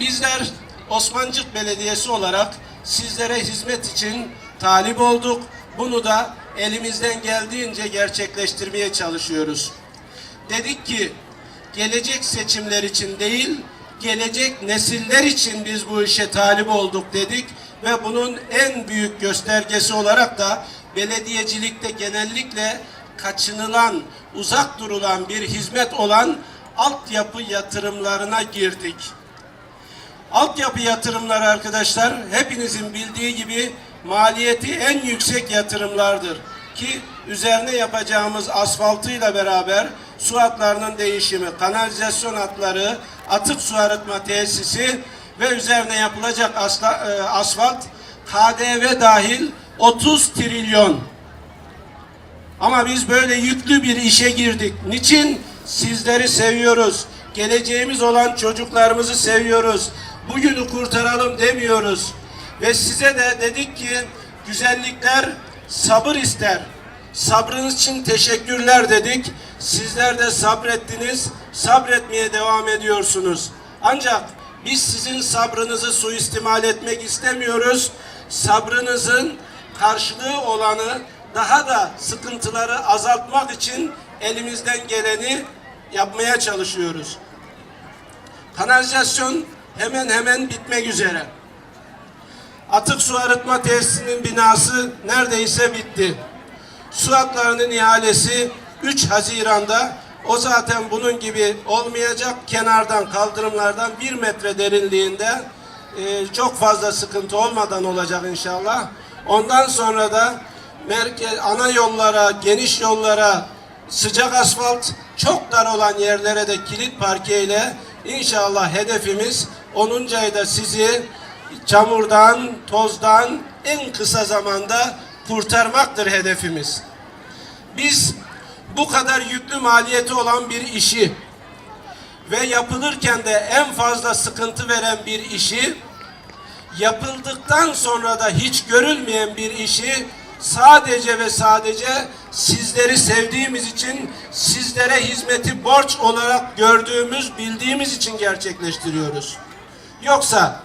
Bizler Osmancık Belediyesi olarak sizlere hizmet için talip olduk. Bunu da elimizden geldiğince gerçekleştirmeye çalışıyoruz. Dedik ki gelecek seçimler için değil, gelecek nesiller için biz bu işe talip olduk dedik ve bunun en büyük göstergesi olarak da belediyecilikte genellikle kaçınılan, uzak durulan bir hizmet olan altyapı yatırımlarına girdik. Altyapı yatırımları arkadaşlar hepinizin bildiği gibi maliyeti en yüksek yatırımlardır. Ki üzerine yapacağımız asfaltıyla beraber su hatlarının değişimi, kanalizasyon hatları, atık su arıtma tesisi ve üzerine yapılacak asla, e, asfalt KDV dahil 30 trilyon. Ama biz böyle yüklü bir işe girdik. Niçin? Sizleri seviyoruz. Geleceğimiz olan çocuklarımızı seviyoruz. Bugünü kurtaralım demiyoruz. Ve size de dedik ki güzellikler sabır ister. Sabrınız için teşekkürler dedik. Sizler de sabrettiniz. Sabretmeye devam ediyorsunuz. Ancak biz sizin sabrınızı suistimal etmek istemiyoruz. Sabrınızın karşılığı olanı daha da sıkıntıları azaltmak için elimizden geleni yapmaya çalışıyoruz. Kanalizasyon hemen hemen bitmek üzere. Atık su arıtma tesisinin binası neredeyse bitti. Su hatlarının ihalesi 3 Haziran'da o zaten bunun gibi olmayacak kenardan kaldırımlardan bir metre derinliğinde e, çok fazla sıkıntı olmadan olacak inşallah. Ondan sonra da merkez, ana yollara, geniş yollara sıcak asfalt, çok dar olan yerlere de kilit parke ile inşallah hedefimiz 10. ayda sizi çamurdan, tozdan en kısa zamanda kurtarmaktır hedefimiz. Biz bu kadar yüklü maliyeti olan bir işi ve yapılırken de en fazla sıkıntı veren bir işi yapıldıktan sonra da hiç görülmeyen bir işi sadece ve sadece sizleri sevdiğimiz için sizlere hizmeti borç olarak gördüğümüz, bildiğimiz için gerçekleştiriyoruz. Yoksa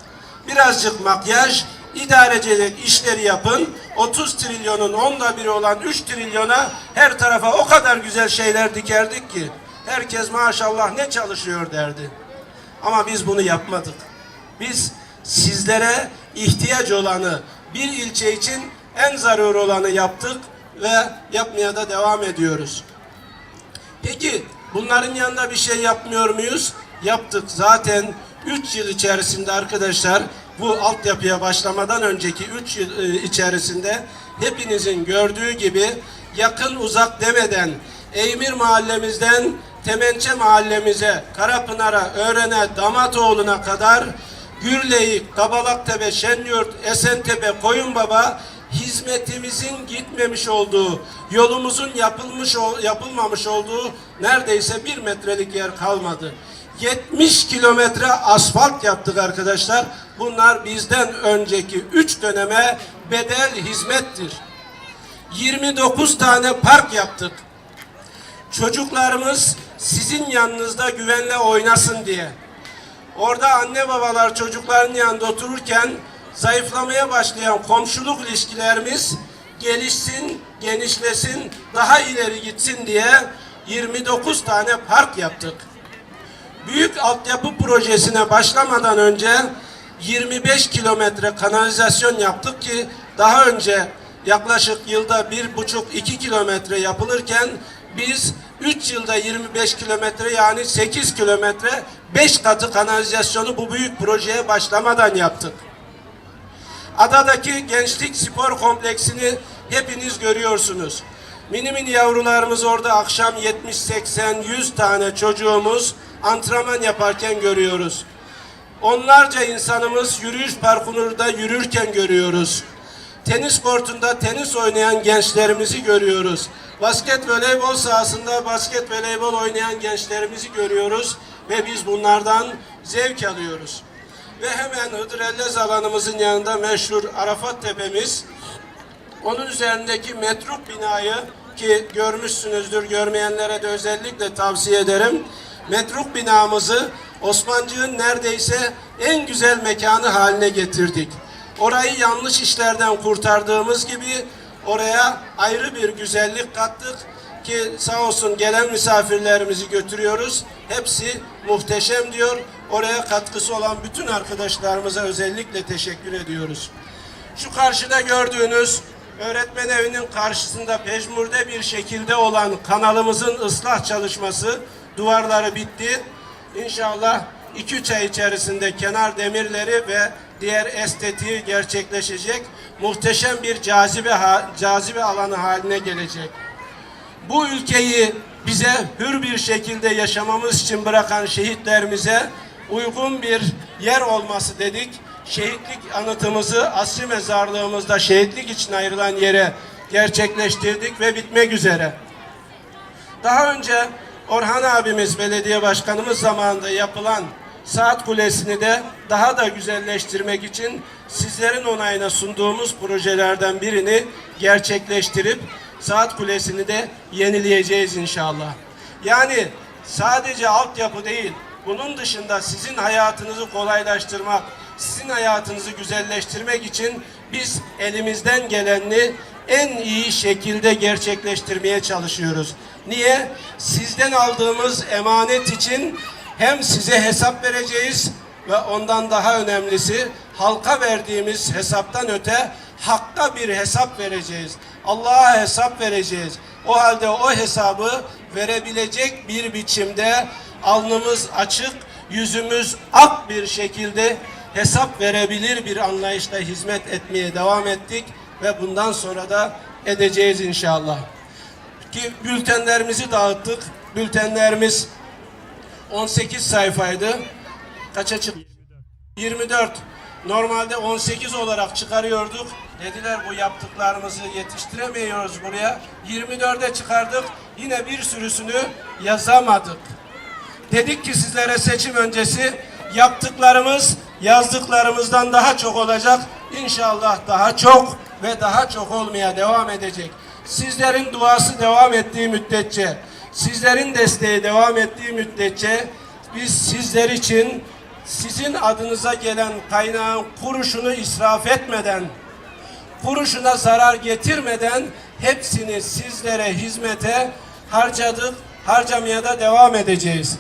birazcık makyaj, idarecilik işleri yapın. 30 trilyonun onda biri olan 3 trilyona her tarafa o kadar güzel şeyler dikerdik ki herkes maşallah ne çalışıyor derdi. Ama biz bunu yapmadık. Biz sizlere ihtiyaç olanı bir ilçe için en zarur olanı yaptık ve yapmaya da devam ediyoruz. Peki bunların yanında bir şey yapmıyor muyuz? Yaptık. Zaten 3 yıl içerisinde arkadaşlar bu altyapıya başlamadan önceki 3 yıl e, içerisinde hepinizin gördüğü gibi yakın uzak demeden Eymir mahallemizden Temençe mahallemize, Karapınar'a, Öğren'e, Damatoğlu'na kadar Gürleyik, Kabalaktepe, Şenyurt, Esentepe, Koyunbaba hizmetimizin gitmemiş olduğu, yolumuzun yapılmış yapılmamış olduğu neredeyse bir metrelik yer kalmadı. 70 kilometre asfalt yaptık arkadaşlar. Bunlar bizden önceki 3 döneme bedel hizmettir. 29 tane park yaptık. Çocuklarımız sizin yanınızda güvenle oynasın diye. Orada anne babalar çocukların yanında otururken zayıflamaya başlayan komşuluk ilişkilerimiz gelişsin, genişlesin, daha ileri gitsin diye 29 tane park yaptık. Büyük altyapı projesine başlamadan önce 25 kilometre kanalizasyon yaptık ki daha önce yaklaşık yılda bir buçuk iki kilometre yapılırken biz 3 yılda 25 kilometre yani 8 kilometre 5 katı kanalizasyonu bu büyük projeye başlamadan yaptık. Adadaki gençlik spor kompleksini hepiniz görüyorsunuz. Mini mini yavrularımız orada akşam 70, 80, 100 tane çocuğumuz antrenman yaparken görüyoruz. Onlarca insanımız yürüyüş parkurunda yürürken görüyoruz. Tenis kortunda tenis oynayan gençlerimizi görüyoruz. Basket voleybol sahasında basket voleybol oynayan gençlerimizi görüyoruz ve biz bunlardan zevk alıyoruz. Ve hemen Hıdrellez alanımızın yanında meşhur Arafat Tepemiz. Onun üzerindeki metruk binayı ki görmüşsünüzdür, görmeyenlere de özellikle tavsiye ederim. Metruk binamızı Osmancık'ın neredeyse en güzel mekanı haline getirdik. Orayı yanlış işlerden kurtardığımız gibi oraya ayrı bir güzellik kattık ki sağ olsun gelen misafirlerimizi götürüyoruz. Hepsi muhteşem diyor. Oraya katkısı olan bütün arkadaşlarımıza özellikle teşekkür ediyoruz. Şu karşıda gördüğünüz öğretmen evinin karşısında pejmurde bir şekilde olan kanalımızın ıslah çalışması duvarları bitti. İnşallah 2-3 ay içerisinde kenar demirleri ve diğer estetiği gerçekleşecek. Muhteşem bir cazibe cazibe alanı haline gelecek. Bu ülkeyi bize hür bir şekilde yaşamamız için bırakan şehitlerimize uygun bir yer olması dedik. Şehitlik anıtımızı asri mezarlığımızda şehitlik için ayrılan yere gerçekleştirdik ve bitmek üzere. Daha önce Orhan abimiz belediye başkanımız zamanında yapılan saat kulesini de daha da güzelleştirmek için sizlerin onayına sunduğumuz projelerden birini gerçekleştirip saat kulesini de yenileyeceğiz inşallah. Yani sadece altyapı değil, bunun dışında sizin hayatınızı kolaylaştırmak, sizin hayatınızı güzelleştirmek için biz elimizden geleni en iyi şekilde gerçekleştirmeye çalışıyoruz. Niye? Sizden aldığımız emanet için hem size hesap vereceğiz ve ondan daha önemlisi halka verdiğimiz hesaptan öte hakka bir hesap vereceğiz. Allah'a hesap vereceğiz. O halde o hesabı verebilecek bir biçimde alnımız açık, yüzümüz ak bir şekilde hesap verebilir bir anlayışla hizmet etmeye devam ettik ve bundan sonra da edeceğiz inşallah. Ki bültenlerimizi dağıttık. Bültenlerimiz 18 sayfaydı. Kaça çıktı? 24. Normalde 18 olarak çıkarıyorduk. Dediler bu yaptıklarımızı yetiştiremiyoruz buraya. 24'e çıkardık. Yine bir sürüsünü yazamadık. Dedik ki sizlere seçim öncesi yaptıklarımız yazdıklarımızdan daha çok olacak. İnşallah daha çok ve daha çok olmaya devam edecek. Sizlerin duası devam ettiği müddetçe, sizlerin desteği devam ettiği müddetçe biz sizler için sizin adınıza gelen kaynağın kuruşunu israf etmeden kuruşuna zarar getirmeden hepsini sizlere hizmete harcadık, harcamaya da devam edeceğiz.